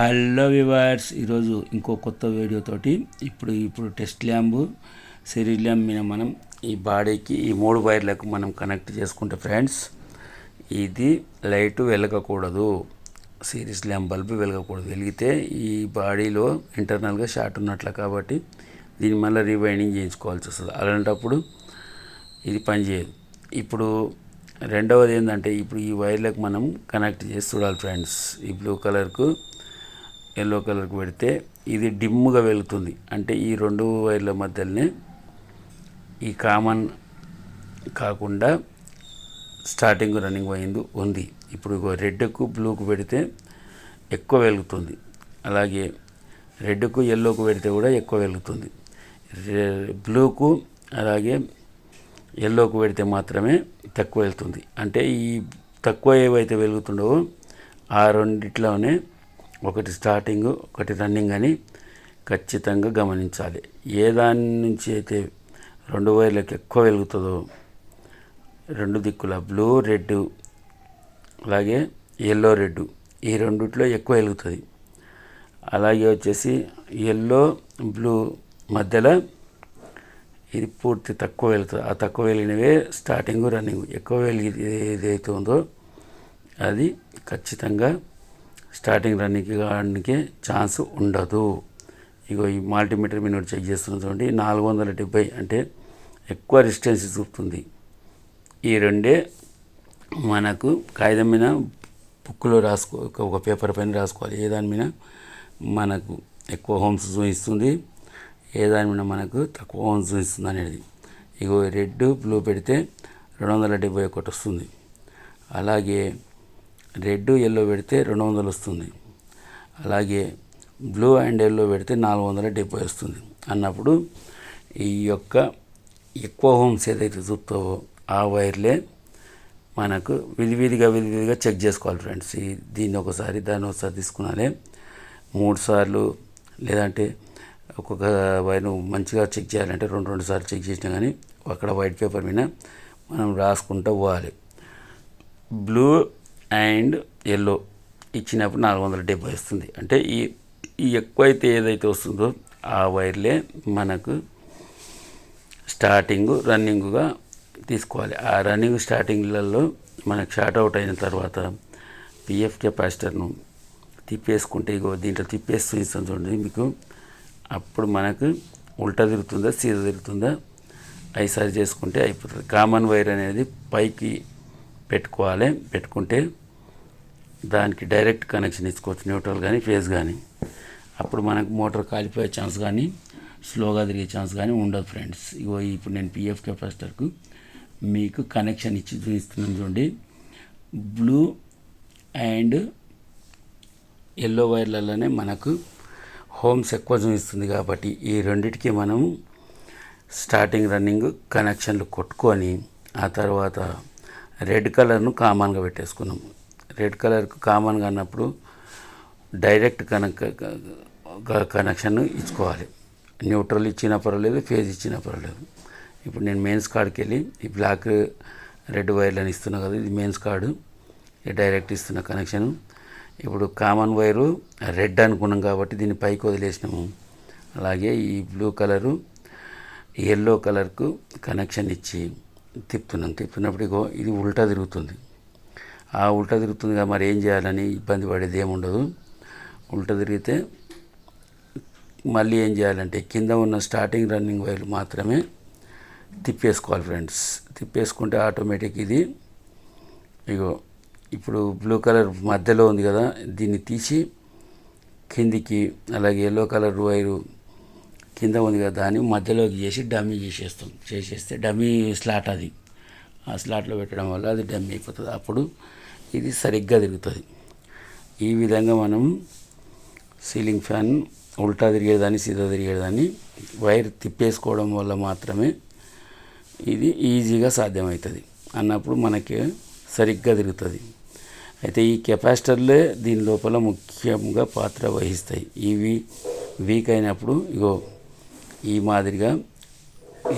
Hello viewers ఈరోజు ఇంకో కొత్త వీడియోతోటి ఇప్పుడు ఇప్పుడు టెస్ట్ ల్యాంబ్ సిరీ ల్యాంబ్ మీద మనం ఈ బాడీకి ఈ మూడు వైర్లకు మనం కనెక్ట్ చేసుకుంటే ఫ్రెండ్స్ ఇది లైట్ వెలగకూడదు. సిరీస్ ల్యాంబ్ బల్బ్ వెలగకూడదు. వెలిగితే ఈ బాడీలో ఇంటర్నల్గా షార్ట్ ఉన్నట్లు కాబట్టి దీన్ని మళ్ళీ రీవైండింగ్ చేయించుకోవాల్సి వస్తుంది. అలాంటప్పుడు ఇది పనిచేయదు ఇప్పుడు రెండవది ఏంటంటే ఇప్పుడు ఈ వైర్లకు మనం కనెక్ట్ చేసి చూడాలి ఫ్రెండ్స్. ఈ బ్లూ కలర్కు ఎల్లో కలర్కి పెడితే ఇది డిమ్ముగా వెలుగుతుంది అంటే ఈ రెండు వైర్ల మధ్యలోనే ఈ కామన్ కాకుండా స్టార్టింగ్ రన్నింగ్ అయింది ఉంది. ఇప్పుడు రెడ్కు బ్లూకు పెడితే ఎక్కువ వెలుగుతుంది అలాగే రెడ్కు ఎల్లోకు పెడితే కూడా ఎక్కువ వెలుగుతుంది బ్లూకు అలాగే ఎల్లోకు పెడితే మాత్రమే తక్కువ వెళ్తుంది. అంటే ఈ తక్కువ ఏవైతే వెలుగుతుండవో ఆ రెండిట్లోనే ఒకటి స్టార్టింగ్ ఒకటి రన్నింగ్ అని ఖచ్చితంగా గమనించాలి. ఏ దాని నుంచి అయితే రెండు వైర్లకు ఎక్కువ వెలుగుతుందో రెండు దిక్కుల బ్లూ రెడ్ అలాగే ఎల్లో రెడ్ ఈ రెండిట్లో ఎక్కువ వెలుగుతుంది. అలాగే వచ్చేసి ఎల్లో బ్లూ మధ్యలో ఇది పూర్తి తక్కువ వెళ్తుంది ఆ తక్కువ వెలిగినవే స్టార్టింగ్ రన్నింగ్ ఎక్కువ వెలిగి ఏదైతే ఉందో అది ఖచ్చితంగా స్టార్టింగ్ రన్నింగ్ కావడానికి ఛాన్స్ ఉండదు. ఇగో ఈ మల్టీమీటర్ మీద చెక్ చేస్తున్న చూడండి నాలుగు వందల డెబ్బై అంటే ఎక్కువ డిస్టెన్స్ చూపుతుంది. ఈ రెండే మనకు కాగితం మీద బుక్లో రాసుకో ఒక- ఒక పేపర్ పైన రాసుకోవాలి. ఏ దాని మీద మనకు ఎక్కువ హోమ్స్ చూపిస్తుంది ఏ దాని మీద మనకు తక్కువ హోమ్స్ చూపిస్తుంది అనేది. ఇగో రెడ్ బ్లూ పెడితే రెండు వందల డెబ్బై ఒకటి వస్తుంది. అలాగే రెడ్ ఎల్లో పెడితే రెండు వందలు వస్తుంది. అలాగే బ్లూ అండ్ ఎల్లో పెడితే నాలుగు వందల డెబ్బై వస్తుంది. అన్నప్పుడు ఈ యొక్క ఎక్కువ హోమ్స్ ఏదైతే చూస్తావో ఆ వైర్లే మనకు విధివిధిగా విధివిధిగా చెక్ చేసుకోవాలి ఫ్రెండ్స్ ఈ దీన్ని ఒకసారి దాన్ని ఒకసారి తీసుకున్నాలే. మూడు సార్లు లేదంటే ఒక్కొక్క వైర్ను మంచిగా చెక్ చేయాలంటే రెండు రెండు సార్లు చెక్ చేసినా కానీ అక్కడ వైట్ పేపర్ మీద మనం రాసుకుంటూ పోవాలి. బ్లూ అండ్ ఎల్లో ఇచ్చినప్పుడు నాలుగు వందల డెబ్బై వస్తుంది. అంటే ఈ ఈ ఎక్కువైతే ఏదైతే వస్తుందో ఆ వైర్లే మనకు స్టార్టింగ్ రన్నింగ్గా తీసుకోవాలి. ఆ రన్నింగ్ స్టార్టింగ్లలో మనకు షార్ట్ అవుట్ అయిన తర్వాత పిఎఫ్ కెపాసిటర్ను తిప్పేసుకుంటే ఇగో దీంట్లో తిప్పేసి చూపిస్తాను చూడండి మీకు. అప్పుడు మనకు ఉల్టా తిరుగుతుందా సీద తిరుగుతుందా అవి సరి చేసుకుంటే అయిపోతుంది. కామన్ వైర్ అనేది పైకి పెట్టుకోవాలి పెట్టుకుంటే దానికి డైరెక్ట్ కనెక్షన్ ఇచ్చుకోవచ్చు న్యూట్రల్ కానీ ఫేజ్ కానీ అప్పుడు మనకు మోటార్ కాలిపోయే ఛాన్స్ కానీ స్లోగా తిరిగే ఛాన్స్ కానీ ఉండదు ఫ్రెండ్స్ ఇగో ఇప్పుడు నేను పిఎఫ్ కెపాసిటర్కు మీకు కనెక్షన్ ఇచ్చి చూపిస్తున్నాను చూడండి. బ్లూ అండ్ ఎల్లో వైర్లలోనే మనకు హోమ్స్ ఎక్కువ చూపిస్తుంది కాబట్టి ఈ రెండిటికి మనం స్టార్టింగ్ రన్నింగ్ కనెక్షన్లు కొట్టుకొని ఆ తర్వాత రెడ్ కలర్ను కామన్గా పెట్టేసుకున్నాము. రెడ్ కలర్కు కామన్గా అన్నప్పుడు డైరెక్ట్ కనెక్ కనెక్షన్ ఇచ్చుకోవాలి. న్యూట్రల్ ఇచ్చినా పర్వాలేదు ఫేజ్ ఇచ్చినా పర్వాలేదు. ఇప్పుడు నేను మెయిన్స్ కార్డ్కి వెళ్ళి ఈ బ్లాక్ రెడ్ వైర్లను ఇస్తున్నా కదా ఇది మెయిన్స్ కార్డు డైరెక్ట్ ఇస్తున్న కనెక్షన్. ఇప్పుడు కామన్ వైరు రెడ్ అనుకున్నాం కాబట్టి దీన్ని పైకి వదిలేసినాము. అలాగే ఈ బ్లూ కలరు ఎల్లో కలర్కు కనెక్షన్ ఇచ్చి తిప్పుతున్నాం. తిప్పినప్పుడు ఇగో ఇది ఉల్టా తిరుగుతుంది. ఉల్ట తిరుగుతుంది కదా మరి ఏం చేయాలని ఇబ్బంది పడేది ఏముండదు ఉల్ట తిరిగితే మళ్ళీ ఏం చేయాలంటే కింద ఉన్న స్టార్టింగ్ రన్నింగ్ వైర్లు మాత్రమే తిప్పేసుకోవాలి ఫ్రెండ్స్. తిప్పేసుకుంటే ఆటోమేటిక్ ఇది. ఇగో ఇప్పుడు బ్లూ కలర్ మధ్యలో ఉంది కదా దీన్ని తీసి కిందికి అలాగే ఎల్లో కలర్ వైరు కింద ఉంది కదా దాన్ని మధ్యలోకి చేసి డమ్మీ చేసేస్తాం. చేసేస్తే డమ్మీ స్లాట్ అది. ఆ స్లాట్లో పెట్టడం వల్ల అది డమ్మీ అయిపోతుంది. అప్పుడు ఇది సరిగ్గా తిరుగుతుంది. ఈ విధంగా మనం సీలింగ్ ఫ్యాన్ ఉల్టా తిరిగేదాన్ని సీదా తిరిగేదాన్ని వైర్ తిప్పేసుకోవడం వల్ల మాత్రమే ఇది ఈజీగా సాధ్యమవుతుంది. అన్నప్పుడు మనకి సరిగ్గా తిరుగుతుంది. అయితే ఈ కెపాసిటర్లే దీని లోపల ముఖ్యంగా పాత్ర వహిస్తాయి. ఇవి వీక్ అయినప్పుడు ఇగో ఈ మాదిరిగా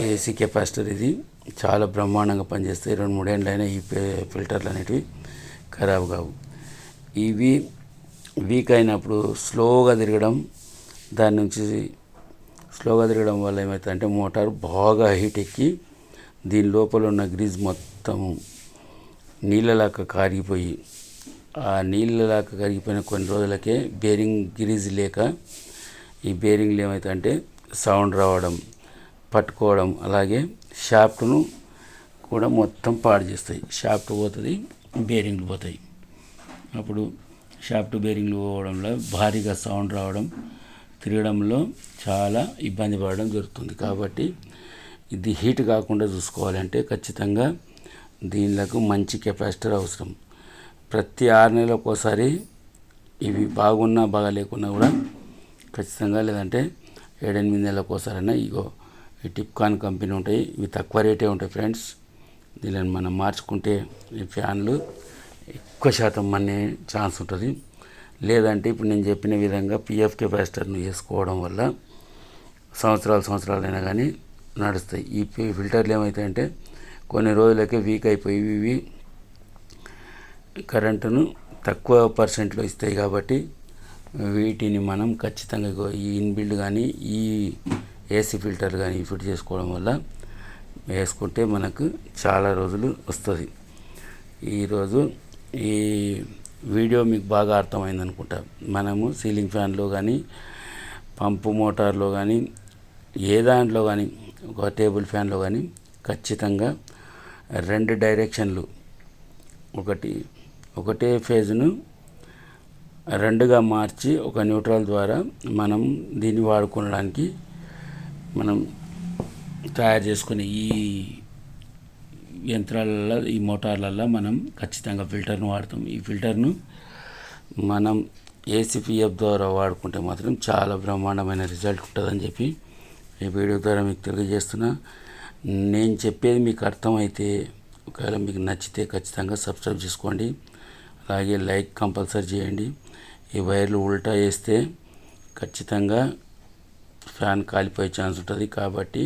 ఏసీ కెపాసిటర్ ఇది చాలా బ్రహ్మాండంగా పనిచేస్తాయి. రెండు మూడేళ్ళైనా ఈ ఫిల్టర్లు అనేటివి ఖరాబ్ కావు. ఇవి వీక్ అయినప్పుడు స్లోగా తిరగడం దాని నుంచి స్లోగా తిరగడం వల్ల ఏమవుతుందంటే మోటార్ బాగా హీట్ ఎక్కి దీని లోపల ఉన్న గ్రీజ్ మొత్తము నీళ్ళలాగా కారిగిపోయి ఆ నీళ్ళలాగా కరిగిపోయిన కొన్ని రోజులకే బేరింగ్ గ్రీజ్ లేక ఈ బేరింగ్లు ఏమవుతాయంటే సౌండ్ రావడం పట్టుకోవడం అలాగే షాఫ్ట్ను కూడా మొత్తం పాడు చేస్తాయి. షాఫ్ట్ పోతుంది బేరింగ్లు పోతాయి. అప్పుడు షాఫ్ట్ బేరింగ్లు పోవడంలో భారీగా సౌండ్ రావడం తిరగడంలో చాలా ఇబ్బంది పడడం జరుగుతుంది. కాబట్టి ఇది హీట్ కాకుండా చూసుకోవాలంటే ఖచ్చితంగా దీనిలకు మంచి కెపాసిటర్ అవసరం. ప్రతి ఆరు నెలలకు ఒకసారి ఇవి బాగున్నా బాగా లేకున్నా కూడా ఖచ్చితంగా లేదంటే ఏడెనిమిది నెలలకు ఒకసారైనా ఇగో ఈ టిప్కాన్ కంపెనీ ఉంటాయి. ఇవి తక్కువ రేటే ఉంటాయి ఫ్రెండ్స్. దీనిని మనం మార్చుకుంటే ఈ ఫ్యాన్లు ఎక్కువ శాతం మన్నే ఛాన్స్ ఉంటుంది. లేదంటే ఇప్పుడు నేను చెప్పిన విధంగా పిఎఫ్ కెపాసిటర్ను వేసుకోవడం వల్ల సంవత్సరాలు సంవత్సరాలైనా కానీ నడుస్తాయి. ఈ ఫిల్టర్లు ఏమవుతాయంటే కొన్ని రోజులకే వీక్ అయిపోయి ఇవి కరెంటును తక్కువ పర్సెంట్లో ఇస్తాయి కాబట్టి వీటిని మనం ఖచ్చితంగా ఈ ఇన్బిల్డ్ కానీ ఈ ఏసీ ఫిల్టర్ కానీ ఫిట్ చేసుకోవడం వల్ల వేసుకుంటే మనకు చాలా రోజులు వస్తుంది. ఈరోజు ఈ వీడియో మీకు బాగా అర్థమైంది అనుకుంటా. మనము సీలింగ్ ఫ్యాన్లో కానీ పంపు మోటార్లో కానీ ఏ దాంట్లో కానీ ఒక టేబుల్ ఫ్యాన్లో కానీ ఖచ్చితంగా రెండు డైరెక్షన్లు. ఒకటి ఒకటే ఫేజ్ను రెండుగా మార్చి ఒక న్యూట్రల్ ద్వారా మనం దీన్ని వాడుకోవడానికి మనం తయారు చేసుకునే ఈ యంత్రాలలో ఈ మోటార్లలో మనం ఖచ్చితంగా ఫిల్టర్ను వాడతాం. ఈ ఫిల్టర్ను మనం ఏసీపీఎఫ్ ద్వారా వాడుకుంటే మాత్రం చాలా బ్రహ్మాండమైన రిజల్ట్ ఉంటుందని చెప్పి ఈ వీడియో ద్వారా మీకు తెలియజేస్తున్నా. నేను చెప్పేది మీకు అర్థమైతే ఒకవేళ మీకు నచ్చితే ఖచ్చితంగా సబ్స్క్రైబ్ చేసుకోండి. అలాగే లైక్ కంపల్సరీ చేయండి. ఈ వైర్లు ఉల్టా వేస్తే ఖచ్చితంగా ఫ్యాన్ కాలిపోయే ఛాన్స్ ఉంటుంది కాబట్టి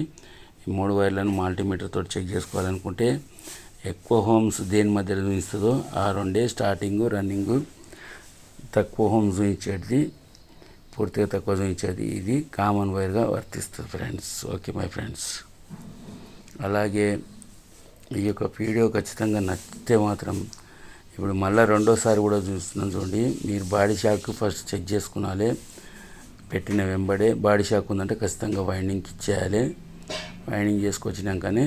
ఈ మూడు వైర్లను మల్టీమీటర్తో చెక్ చేసుకోవాలనుకుంటే ఎక్కువ హోమ్స్ దేని మధ్యలో చూపిస్తుందో ఆ రెండే స్టార్టింగ్ రన్నింగ్. తక్కువ హోమ్స్ చూపించేది పూర్తిగా తక్కువ చూపించేది ఇది కామన్ వైర్గా వర్తిస్తుంది ఫ్రెండ్స్. Okay my friends. అలాగే ఈ యొక్క వీడియో ఖచ్చితంగా నచ్చితే మాత్రం ఇప్పుడు మళ్ళీ రెండోసారి కూడా చూస్తున్నాను చూడండి. మీరు బాడీ షాక్ ఫస్ట్ చెక్ చేసుకునాలి పెట్టిన వెంబడే బాడీ షాక్ ఉందంటే ఖచ్చితంగా వైండింగ్కి ఇచ్చేయాలి. వైండింగ్ చేసుకొచ్చినాకనే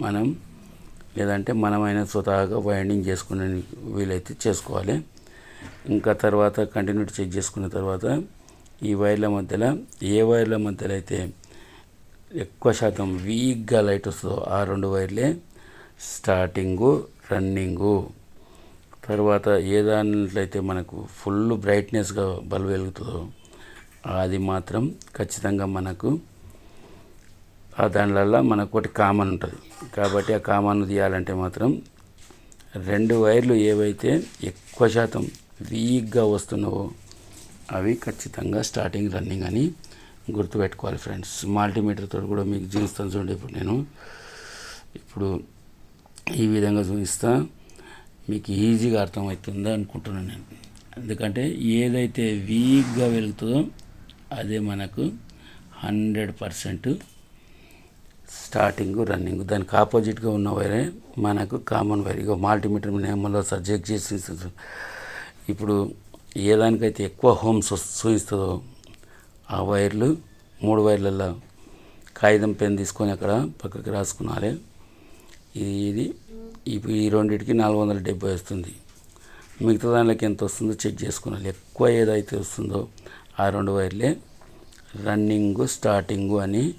మనం లేదంటే మనమైనా స్వతహాగా వైండింగ్ చేసుకునే వీలైతే చేసుకోవాలి. ఇంకా తర్వాత కంటిన్యూటీ చెక్ చేసుకున్న తర్వాత ఈ వైర్ల మధ్యలో ఏ వైర్ల మధ్యలో అయితే ఎక్కువ శాతం వీక్గా లైట్ వస్తుందో ఆ రెండు వైర్లే స్టార్టింగు రన్నింగు తర్వాత ఏ దాంట్లయితే మనకు ఫుల్ బ్రైట్నెస్గా బల్బ్ వెలుగుతుందో అది మాత్రం ఖచ్చితంగా మనకు దానివల్ల మనకు ఒకటి కామన్ ఉంటుంది. కాబట్టి ఆ కామన్ తీయాలంటే మాత్రం రెండు వైర్లు ఏవైతే ఎక్కువ శాతం వీక్గా వస్తున్నావో అవి ఖచ్చితంగా స్టార్టింగ్ రన్నింగ్ అని గుర్తుపెట్టుకోవాలి ఫ్రెండ్స్ మల్టీమీటర్తో కూడా మీకు చూపిస్తాను చూడండి. ఇప్పుడు నేను ఇప్పుడు ఈ విధంగా చూపిస్తా. మీకు ఈజీగా అర్థమవుతుందా అనుకుంటున్నాను నేను. ఎందుకంటే ఏదైతే వీక్గా వెలుగుతుందో అదే మనకు హండ్రెడ్ పర్సెంట్ స్టార్టింగ్ రన్నింగ్ దానికి ఆపోజిట్గా ఉన్న వైరే మనకు కామన్ వైర్. ఇక మల్టీమీటర్ నియమంలో సబ్జెక్ట్ చేసి ఇప్పుడు ఏ దానికైతే ఎక్కువ హోమ్స్ చూపిస్తుందో ఆ వైర్లు మూడు వైర్లలో కాగితం పెన్ తీసుకొని అక్కడ పక్కకి రాసుకున్నారే. ఇది ఇది ఇప్పుడు ఈ రెండింటికి నాలుగు వందల డెబ్బై వస్తుంది. మిగతా దానిలోకి ఎంత వస్తుందో చెక్ చేసుకోవాలి ఎక్కువ ఏదైతే వస్తుందో ఆ రెండు వైర్లే రన్నింగ్ స్టార్టింగు అని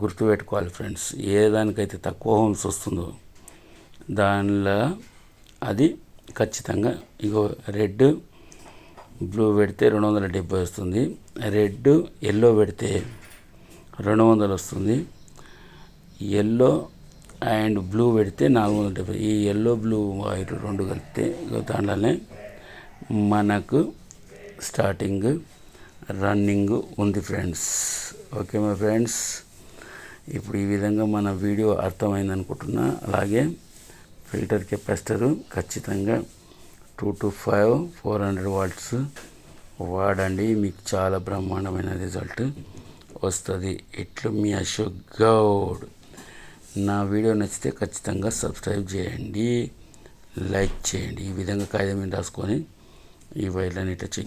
గుర్తుపెట్టుకోవాలి ఫ్రెండ్స్. ఏ దానికైతే తక్కువ హోమ్స్ వస్తుందో దానిలో అది ఖచ్చితంగా ఇగో రెడ్ బ్లూ పెడితే రెండు వందల డెబ్బై వస్తుంది. రెడ్ ఎల్లో పెడితే రెండు వందలు వస్తుంది. ఎల్లో అండ్ బ్లూ పెడితే నాలుగు వందల డెబ్బై ఈ ఎల్లో బ్లూ వైర్ రెండు కలిపితే ఇగో దాంట్లోనే మనకు స్టార్టింగ్ రన్నింగ్ ఉంది ఫ్రెండ్స్. Okay my friends? ఇప్పుడు ఈ విధంగా మన వీడియో అర్థమైంది అనుకుంటున్నా. అలాగే ఫిల్టర్ కెపాసిటరు ఖచ్చితంగా two to five four hundred watts వాడండి. మీకు చాలా బ్రహ్మాండమైన రిజల్ట్ వస్తుంది. ఇట్లు మీ అశోక్ గౌడ్. నా వీడియో నచ్చితే ఖచ్చితంగా సబ్స్క్రైబ్ చేయండి. లైక్ చేయండి. ఈ విధంగా కాగితం మీద రాసుకొని ఈ వైర్లని ఇట్లా చెక్